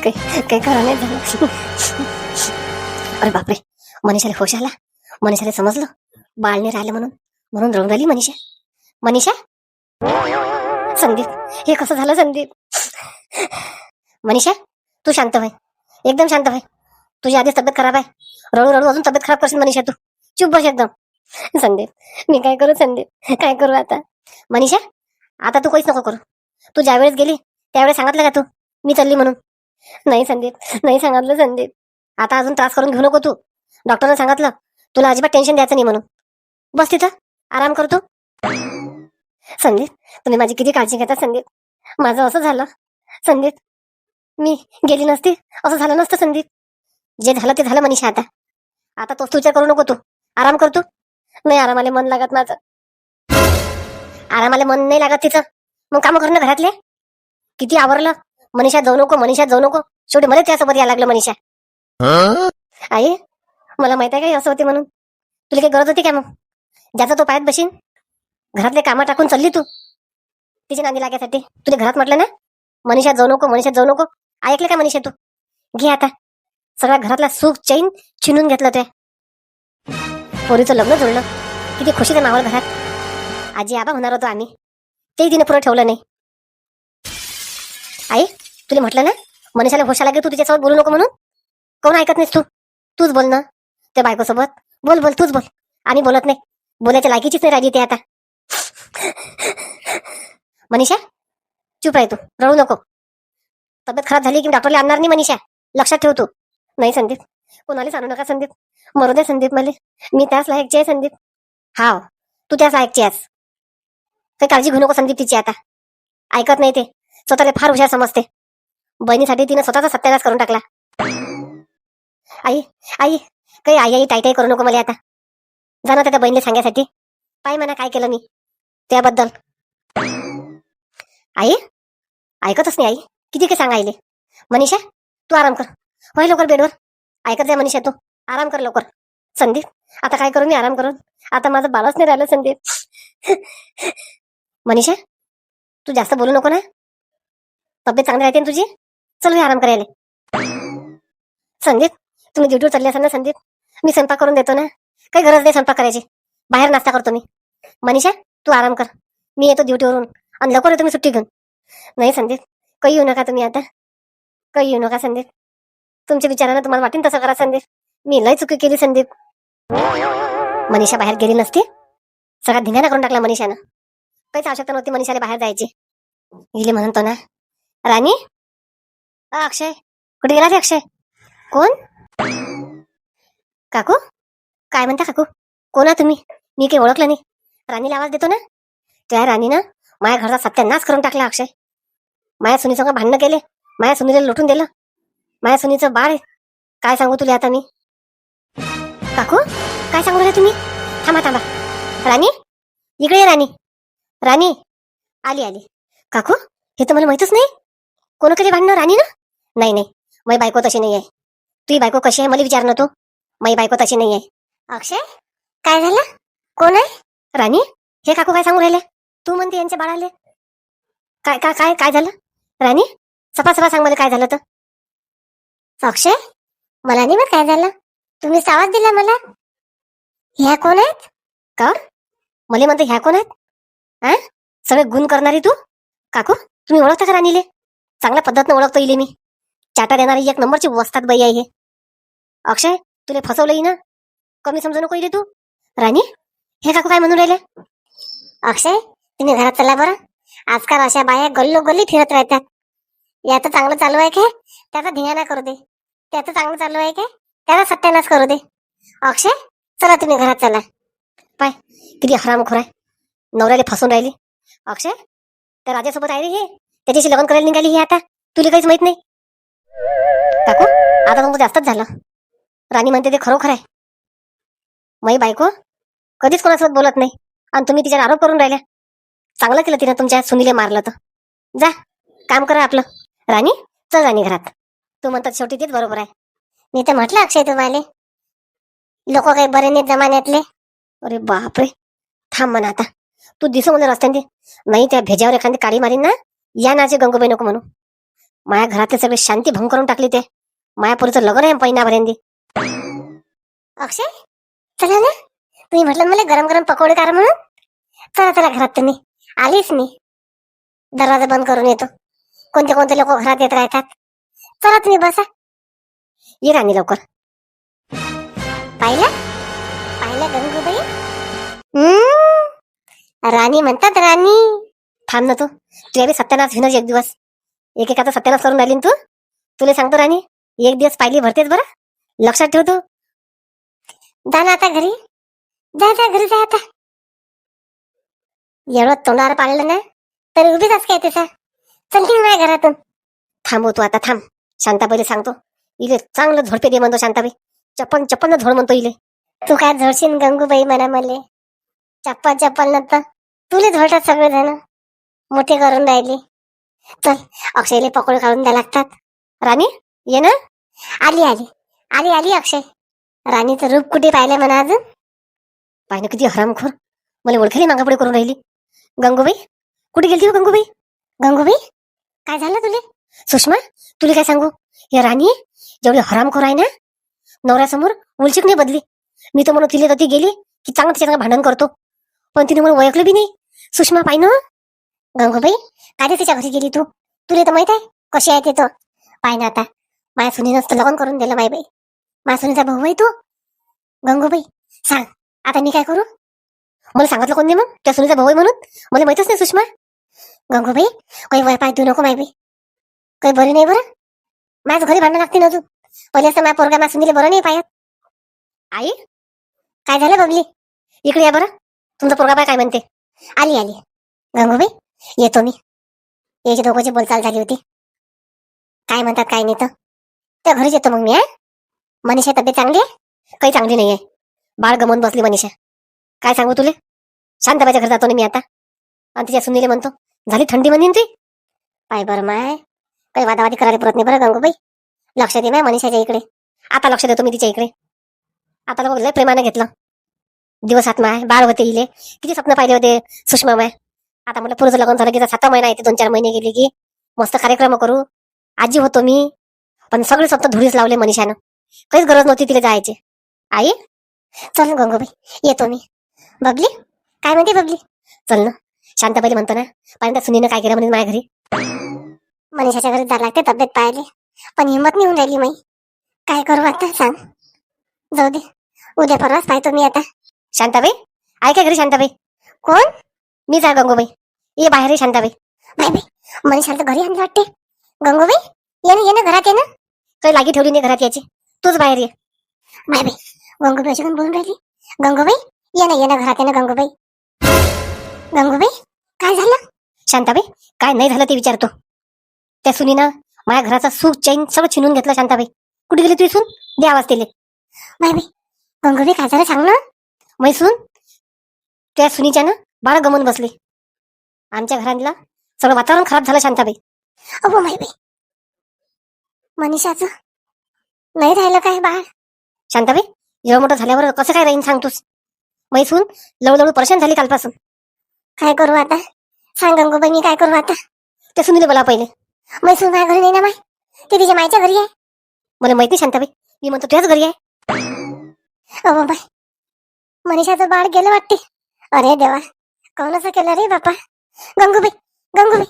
काही काही खरं नाही झालं. अरे बापरे मनीषाला होश आला. मनीषाला समजलं. बाळ नाही राहिलं म्हणून. म्हणून रडून राहिली मनीषा. मनीषा? संदीप हे कसं झालं संदीप? मनीषा तू शांत भाई एकदम शांत भाई तुझी आधीच तब्येत खराब आहे. रडू रडू अजून तब्येत खराब करशील मनीषा तू. चुप बस एकदम. संदीप मी काय करू संदीप? काय करू आता? मनीषा आता तू काहीच नको करू. तू ज्यावेळेस गेली त्यावेळेस सांगितलं का तू? मी चालली म्हणून. नाही संदीप नाही सांगितलं संदीप. आता अजून त्रास करून घेऊ नको तू. डॉक्टरनं सांगितलं तुला अजिबात टेन्शन द्यायचं नाही म्हणून. बस तिथं आराम करतो संदीप तुम्ही माझी किती काळजी घेता संदीप. माझं असं झालं. संदीप मी गेली नसती. असं झालं नसतं संदीप. जे झालं ते झालं मनीषा आता. आता तोच विचार करू नको तू. आराम करतो नाही आरामाला मन लागत माझं. आरामाला मन नाही लागत तिचं. मग कामं करणं घरातले? किती आवरलं. मनीषा जाऊ नको मनीषा जाऊ नको. शेवटी मला त्यासोबत यायला लागलं मनीषा. आई मला माहीत आहे काय असं होते म्हणून? तुला काही गरज होती काय मग? ज्याचा तो पायात बशीन घरातले कामं टाकून चालली तू. तिच्या नांदी लागायसाठी. तुला घरात म्हटलं ना? मनीषा जाऊ नको मनीषा जाऊ नको. ऐकलं का मनीषा तू? घे आता. सगळ्या घरातला सुख चैन छिनून घेतलं ते पोरीचं लग्न जुळलं. किती खुशीचं माहोल घरात. आजी आबा होणार होतो आम्ही. तेही तिने पुरं ठेवलं नाही. आई तुला म्हटलं ना? मनीषाला होशा लागेल तू तिच्यासोबत बोलू नको म्हणून? कोण ऐकत नाहीस तू? तूच बोल ना त्या बायकोसोबत. बोल बोल तूच बोल. आणि बोलत नाही. बोलायच्या लायकीचीच नाही राहिली ते आता. मनीषा चुप आहे तू. रडू नको. तब्येत खराब झाली की डॉक्टरला आणणार नाही मनीषा. लक्षात ठेव तू. नाही संदीप. कोणाला आणू नका संदीप. मरू दे संदीप मला. मी त्याच लायकची आहे संदीप. हाव. तू त्याच लायकची आहेस. काही काळजी घेऊ नको संदीप तिची आता. ऐकत नाही ते. स्वतःला फार हुशार समजते. बहिणीसाठी तिनं स्वतःचा सत्यानाश करून टाकला. आई आई काही आई आई टाई करू नको मला आता. जाणार त्या बहिणीला सांगायसाठी. पाय म्हणा काय केलं मी. त्याबद्दल. आई ऐकतच नाही आई. किती काय सांगायले आईले. मनीषा तू आराम कर. होय लवकर बेडवर. ऐकत जाय मनीषा तू. आराम कर लवकर. संदीप आता काय करू मी? आराम करून. आता माझं बालच नाही राहिलं संदीप. मनीषा तू जास्त बोलू नको ना. तब्येत चांगली राहते ना तुझी? चल मी आराम करायला. संदीप तुम्ही ड्युटीवर चालले असाल ना संदीप? मी स्वयंपाक करून देतो ना. काही गरज नाही स्वयंपाक करायची. बाहेर नाश्ता करतो मी. मनीषा तू आराम कर. मी येतो ड्युटीवरून आणि लवकर येतो मी सुट्टी घेऊन. नाही संदीप काही येऊ नका तुम्ही आता. काही येऊ नका संदीप. तुमच्या विचारानं तुम्हाला वाटेन तसं करा संदीप. मी लय चुकी केली संदीप. मनीषा बाहेर गेली नसती. सगळा धिंगाणा करून टाकला मनीषानं. काहीच आवश्यकता नव्हती मनीषाला बाहेर जायची. गेली म्हणतो ना. राणी अक्षय. कुठे गेला रे अक्षय? कोण? काकू? काय म्हणता काकू? कोण आहे तुम्ही? मी काही ओळखलं नाही. राणीला आवाज देतो ना? त्या राणीनं माझ्या घरचा सत्यानाश करून टाकला अक्षय. माझ्या सुनीसंग भांडणं केले. माया सुनीला लुटून दिलं. माया सुनीचं बाळ काय सांगू तुला आता मी? काकू काय सांगू राहिले तुम्ही? थांबा थांबा. राणी? इकडे ये राणी. राणी? आली आली. काकू हे तर मला माहितच नाही. कोण कधी भांडणं? राणी ना नाही नाही. माझी बायको तशी नाही आहे तुझी बायको कशी आहे मला विचार ना तू माझी बायको तशी नाही आहे अक्षय काय झालं? कोण आहे? राणी हे काकू काय सांगू राहिले? तू म्हणते यांचे बाळाले काय काय काय काय झालं? राणी सफा सफा सांग मला काय झालं तर. अक्षय मला नाही माहीत काय झालं. तुम्ही आवाज दिला मला. ह्या कोण आहेत? का मला म्हणते ह्या कोण आहेत? हा सगळे गुण करणारी तू? काकू तुम्ही ओळखता का राणीले? चांगल्या पद्धतीने ओळखतो इले मी. चाटा देणारी एक नंबरची वस्तात बाई आहे हे. अक्षय तुले फसवलं ना? कमी समजू नको इले तू. राणी हे काकू काय म्हणून राहिले? अक्षय तुम्ही घरात चला बरं. आजकाल अशा बाया गल्लो गल्ली फिरत राहतात. याचं चांगलं चालू आहे का? त्याचा धिंगाणा करू दे. त्याचं चांगलं चालू आहे का? त्याचा सत्यानाश करू दे. अक्षय चला तुम्ही घरात चला. पाय किती हरामखोर आहे. नवऱ्याला फसून राहिली. अक्षय त्या राजासोबत आहे रे हे. त्याच्याशी लग्न करायला निघाली ही आता. तुला काहीच माहीत नाही. आता जास्तच झालं. राणी म्हणते ते खरोखर आहे. माई बायको कधीच कोणासोबत बोलत नाही आणि तुम्ही तिच्यावर आरोप करून राहिल्या. चांगलं केलं तिनं तुमच्या सुनीले मारलं तर. जा काम करा आपलं. राणी चल राणी घरात. तू म्हणतात शेवटी तेच बरोबर आहे. मी तर म्हटलं अक्षय तुम्हाला. लोक काही बरे नाहीत जमान्यातले. अरे बापरे. थांब म्हणा आता. तू दिसू म्हणून रस्त्याने. नाही त्या भेजावर एखादी काळी मारीन ना. या नाचे गंगूबाई नको म्हणू. माझ्या घरातले सगळे शांती भंग करून टाकली ते. मायापूरचं लग्न आहे पहिनापर्यंत अक्षय चला ना. तुम्ही म्हटलं मला गरम गरम पकोडे करा म्हणून. चला चला घरात तुम्ही. आलीच मी. दरवाजा बंद करून येतो. कोणते कोणते लोक घरात येत राहतात. चला तुम्ही बसा. ये राणी लवकर. पाहिलं? पाहिलं गंगूबाई? हम्म. राणी म्हणतात राणी. थांब ना तू. तुला बी सत्यानाश घेणार एक दिवस. एकेकाचा सत्यानाश करून राहिली ना तू? तुला सांगतो राणी. एक दिवस पाहिली भरतेच बरं? लक्षात ठेव तू. जा ना आता घरी. जा जा घरी जा आता. एवढं तोंडावर पाळलं ना तरी उभीच असं काय त्याचा चल माझ्या घरातून. थांबव तू आता थांब. शांताबाईला सांगतो. इले चांगलं झोडपे दे म्हणतो शांताबाई. चप्पन चप्पल झोड म्हणतो इले. तू काय झोडशील गंगूबाई म्हणा मले चप्पल चप्पल नंतर तुले झोडतात सगळे जण मोठे करून राहिले. चल अक्षयले पकोडे काढून द्या लागतात. राणी ये ना. आली आली. आली आली अक्षय. राणीचं रूप कुठे पाहिलंय म्हणा अजून? पाहिलं किती हरामखोर. मला ओळखली मागापुढे करून राहिली. गंगूबाई? कुठे गेलती हो गंगूबाई? गंगूबाई? काय झालं तुले? सुषमा तुला काय सांगू? या राणी जेवढी हरामखोर आहे ना नवऱ्यासमोर उलचिक नाही बदली. मी तर म्हणून तिले तर ती गेली की चांगलं तिच्या भांडण करतो. पण तिने म्हणून ओळखलं बी नाही. सुषमा पाय ना गंगूबाई काय रे तिच्या घरी गेली तू? तुला तर माहीत आहे कशी आहे ते तर. पाय ना आता. माया सुनीनंच तर लग्न करून दिलं माय बाई. माया सुनीचा भाऊ आहे तू. गंगूबाई सांग आता मी काय करू? मला सांगितलं कोण नाही मग? त्या सुनीचा भाऊ आहे म्हणून? मला माहितच नाही सुषमा. गंगूबाई काही वय पाय तू नको माय बाई. काही बरी नाही बरं. माझ्या घरी भांडण लागते ना अजून. पहिले असं माझ्या पोरगा माझ्या सुनीला बरं नाही पायात. आई काय झालं बबली? इकडे या बरं. तुमचा पोरगा बाय काय म्हणते? आली आली. गंगूबाई येतो मी. याची दोघांची बोलचाल झाली होती. काय म्हणतात काय नाही तर? त्या घरीच येतो मग मी आहे मनीषा तब्येत चांगली? आहे काही चांगली नाही आहे बाळ गमवून बसली मनीषा. काय सांगू तुले? शांताबाईच्या घरी जातो ना मी आता. आणि तिच्या सुनीले म्हणतो झाली थंडी म्हणीन ती? पाय बरं माय काही वादावादी करायला परत नाही बरं गंगूबाई. लक्ष दे माय मनीषाच्या इकडे. आता लक्ष देतो मी तिच्या इकडे. आता लोक लय प्रेमानं घेतलं. दिवस आत माय बाळ होते इले किती स्वप्न पाहिले होते सुषमा माय. आता म्हटलं पुरुष लग्न झालं की जर महिना येते दोन चार महिने गेले की. मस्त कार्यक्रम करू. आजी होतो मी. पण सगळे स्वप्न धुळीच लावले मनीषानं. काहीच गरज नव्हती तिला जायची. आई चल ना गंगूबाई येतो मी. बबली काय म्हणते बबली? चल ना. शांताबाई म्हणतो ना पण सुनीनं काय केलं म्हणे माझ्या घरी? मनीषाच्या घरी जायला लागते तब्येत पाहिली पण हिंमत नाही होऊन राहिली माई. काय करू आता सांग. जाऊ दे. उद्या परवाच पाहतो मी आता. शांताबाई आहे का घरी शांताबाई. कोण? मी जा गंगूबाई. ये बाहेर शांताबाई. बाई बाई मनीषाला घरी आणलं वाटते. गंगूबाई ये ना ये ना घरात ये ना. काही लागी ठेवली नाही घरात याची. तूच बाहेर ये. बाय बाई गंगूबाई अशी कोण बोलून राहिली? गंगूबाई? ये ना ये ना घरात ये ना गंगूबाई. गंगूबाई काय झालं? शांताबाई काय नाही झालं ते विचारतो. त्या सुनीनं माझ्या घराचा सुख चैन सगळं छिनून घेतलं शांताबाई. कुठे गेली तू इथून? दे आवाज दिले बाय बाई गंगूबाई काय झालं सांग ना. मैसून त्या सुनीच्या ना बाळ गमून बसली. आमच्या घरातला सगळं वातावरण खराब झालं शांताबाई. अहो माय बाई मनीषाचं? नाही राहिलं काय बाळ? शांताबाई एवढं मोठं झाल्यावर कसं काय राहीन सांगतोस? मैसून लवलवू परेशान झाली कालपासून. काय करू आता? सांग गंगूबाई मी काय करू आता? ते सुनीले बोला पहिले. मैसून माझ्या घरी नाही ना माय ते तिच्या मायच्या घरी आहे. मला माहिती शांताबाई मी म्हणतो तुझ्याच घरी आहे. अहो बाय मनीषाचं बाळ गेलं वाटते. अरे देवा कोण असं केलं रे बापा? गंगूबाई गंगूबाई.